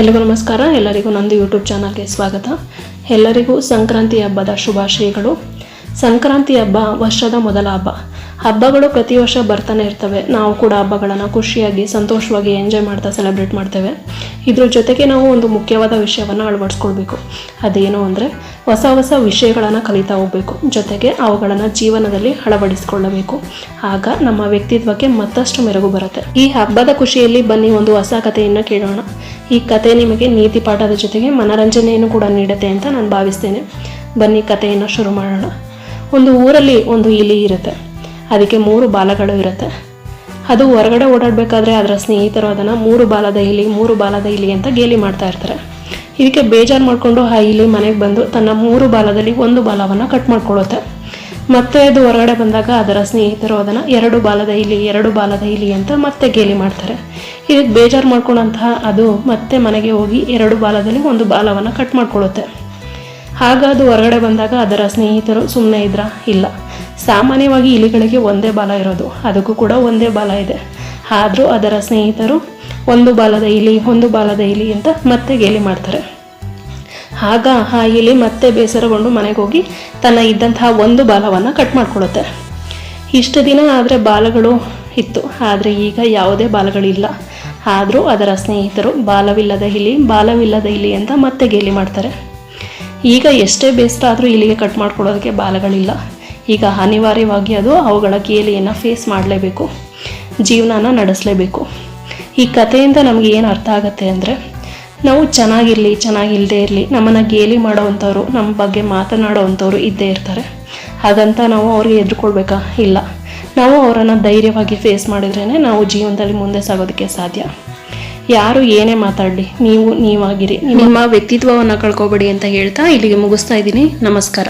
ಎಲ್ಲರಿಗೂ ನಮಸ್ಕಾರ. ಎಲ್ಲರಿಗೂ ನಂದು ಯೂಟ್ಯೂಬ್ ಚಾನಲ್ಗೆ ಸ್ವಾಗತ. ಎಲ್ಲರಿಗೂ ಸಂಕ್ರಾಂತಿ ಹಬ್ಬದ ಶುಭಾಶಯಗಳು. ಸಂಕ್ರಾಂತಿ ಹಬ್ಬ ವರ್ಷದ ಮೊದಲ ಹಬ್ಬ. ಹಬ್ಬಗಳು ಪ್ರತಿ ವರ್ಷ ಬರ್ತಾನೆ ಇರ್ತವೆ. ನಾವು ಕೂಡ ಹಬ್ಬಗಳನ್ನು ಖುಷಿಯಾಗಿ, ಸಂತೋಷವಾಗಿ ಎಂಜಾಯ್ ಮಾಡ್ತಾ ಸೆಲೆಬ್ರೇಟ್ ಮಾಡ್ತೇವೆ. ಇದ್ರ ಜೊತೆಗೆ ನಾವು ಒಂದು ಮುಖ್ಯವಾದ ವಿಷಯವನ್ನು ಅಳವಡಿಸ್ಕೊಳ್ಬೇಕು. ಅದೇನು ಅಂದರೆ ಹೊಸ ಹೊಸ ವಿಷಯಗಳನ್ನು ಕಲಿತಾ ಹೋಗಬೇಕು. ಜೊತೆಗೆ ಅವುಗಳನ್ನು ಜೀವನದಲ್ಲಿ ಅಳವಡಿಸಿಕೊಳ್ಳಬೇಕು. ಆಗ ನಮ್ಮ ವ್ಯಕ್ತಿತ್ವಕ್ಕೆ ಮತ್ತಷ್ಟು ಮೆರುಗು ಬರುತ್ತೆ. ಈ ಹಬ್ಬದ ಖುಷಿಯಲ್ಲಿ ಬನ್ನಿ, ಒಂದು ಹೊಸ ಕಥೆಯನ್ನು ಕೇಳೋಣ. ಈ ಕತೆ ನಿಮಗೆ ನೀತಿ ಪಾಠದ ಜೊತೆಗೆ ಮನರಂಜನೆಯನ್ನು ಕೂಡ ನೀಡುತ್ತೆ ಅಂತ ನಾನು ಭಾವಿಸ್ತೇನೆ. ಬನ್ನಿ, ಕಥೆಯನ್ನು ಶುರು ಮಾಡೋಣ. ಒಂದು ಊರಲ್ಲಿ ಒಂದು ಇಲಿ ಇರುತ್ತೆ. ಅದಕ್ಕೆ ಮೂರು ಬಾಲಗಳು ಇರುತ್ತೆ. ಅದು ಹೊರಗಡೆ ಓಡಾಡಬೇಕಾದ್ರೆ ಅದರ ಸ್ನೇಹಿತರು ಅದನ್ನು ಮೂರು ಬಾಲದ ಇಲಿ, ಮೂರು ಬಾಲದ ಇಲಿ ಅಂತ ಗೇಲಿ ಮಾಡ್ತಾ ಇರ್ತಾರೆ. ಇದಕ್ಕೆ ಬೇಜಾರು ಮಾಡಿಕೊಂಡು ಆ ಇಲಿ ಮನೆಗೆ ಬಂದು ತನ್ನ ಮೂರು ಬಾಲದಲ್ಲಿ ಒಂದು ಬಾಲವನ್ನು ಕಟ್ ಮಾಡ್ಕೊಳ್ಳುತ್ತೆ ಮತ್ತೆ ಅದು ಹೊರಗಡೆ ಬಂದಾಗ ಅದರ ಸ್ನೇಹಿತರು ಅದನ್ನು ಎರಡು ಬಾಲದ ಇಲಿ, ಎರಡು ಬಾಲದ ಇಲಿ ಅಂತ ಮತ್ತೆ ಗೇಲಿ ಮಾಡ್ತಾರೆ. ಇದಕ್ಕೆ ಬೇಜಾರು ಮಾಡ್ಕೊಂಡಂತಹ ಅದು ಮತ್ತೆ ಮನೆಗೆ ಹೋಗಿ ಎರಡು ಬಾಲದಲ್ಲಿ ಒಂದು ಬಾಲವನ್ನು ಕಟ್ ಮಾಡ್ಕೊಳ್ಳುತ್ತೆ ಆಗ ಅದು ಹೊರಗಡೆ ಬಂದಾಗ ಅದರ ಸ್ನೇಹಿತರು ಸುಮ್ಮನೆ ಇದ್ರ, ಇಲ್ಲ. ಸಾಮಾನ್ಯವಾಗಿ ಇಲಿಗಳಿಗೆ ಒಂದೇ ಬಾಲ ಇರೋದು. ಅದಕ್ಕೂ ಕೂಡ ಒಂದೇ ಬಾಲ ಇದೆ. ಆದರೂ ಅದರ ಸ್ನೇಹಿತರು ಒಂದು ಬಾಲದ ಇಲಿ, ಒಂದು ಬಾಲದ ಇಲಿ ಅಂತ ಮತ್ತೆ ಗೇಲಿ ಮಾಡ್ತಾರೆ. ಆಗ ಆ ಇಲಿ ಮತ್ತೆ ಬೇಸರಗೊಂಡು ಮನೆಗೆ ಹೋಗಿ ತನ್ನ ಇದ್ದಂತಹ ಒಂದು ಬಾಲವನ್ನು ಕಟ್ ಮಾಡಿಕೊಳ್ಳುತ್ತೆ ಇಷ್ಟು ದಿನ ಆದರೆ ಬಾಲಗಳು ಇತ್ತು. ಆದರೆ ಈಗ ಯಾವುದೇ ಬಾಲಗಳಿಲ್ಲ. ಆದರೂ ಅದರ ಸ್ನೇಹಿತರು ಬಾಲವಿಲ್ಲದ ಇಲಿ ಬಾಲವಿಲ್ಲದ ಇಲಿ ಅಂತ ಮತ್ತೆ ಗೇಲಿ ಮಾಡ್ತಾರೆ. ಈಗ ಎಷ್ಟೇ ಬೇಸ್ತ ಆದರೂ ಇಲ್ಲಿಗೆ ಕಟ್ ಮಾಡ್ಕೊಡೋದಕ್ಕೆ ಬಾಲಗಳಿಲ್ಲ. ಈಗ ಅನಿವಾರ್ಯವಾಗಿ ಅದು ಅವುಗಳ ಗೇಲಿಯನ್ನು ಫೇಸ್ ಮಾಡಲೇಬೇಕು, ಜೀವನನ ನಡೆಸಲೇಬೇಕು. ಈ ಕಥೆಯಿಂದ ನಮಗೆ ಏನು ಅರ್ಥ ಆಗುತ್ತೆ ಅಂದರೆ, ನಾವು ಚೆನ್ನಾಗಿರಲಿ ಚೆನ್ನಾಗಿಲ್ಲದೆ ಇರಲಿ, ನಮ್ಮನ್ನು ಗೇಲಿ ಮಾಡೋವಂಥವ್ರು, ನಮ್ಮ ಬಗ್ಗೆ ಮಾತನಾಡೋವಂಥವ್ರು ಇದ್ದೇ ಇರ್ತಾರೆ. ಹಾಗಂತ ನಾವು ಅವ್ರಿಗೆ ಎದುರ್ಕೊಳ್ಬೇಕಾ? ಇಲ್ಲ. ನಾವು ಅವರನ್ನು ಧೈರ್ಯವಾಗಿ ಫೇಸ್ ಮಾಡಿದ್ರೇ ನಾವು ಜೀವನದಲ್ಲಿ ಮುಂದೆ ಸಾಗೋದಕ್ಕೆ ಸಾಧ್ಯ. ಯಾರು ಏನೇ ಮಾತಾಡಲಿ ನೀವು ನೀವಾಗಿರಿ. ನಿಮ್ಮ ವ್ಯಕ್ತಿತ್ವವನ್ನು ಕಳ್ಕೊಬೇಡಿ ಅಂತ ಹೇಳ್ತಾ ಇಲ್ಲಿಗೆ ಮುಗಿಸ್ತಾ ಇದ್ದೀನಿ. ನಮಸ್ಕಾರ.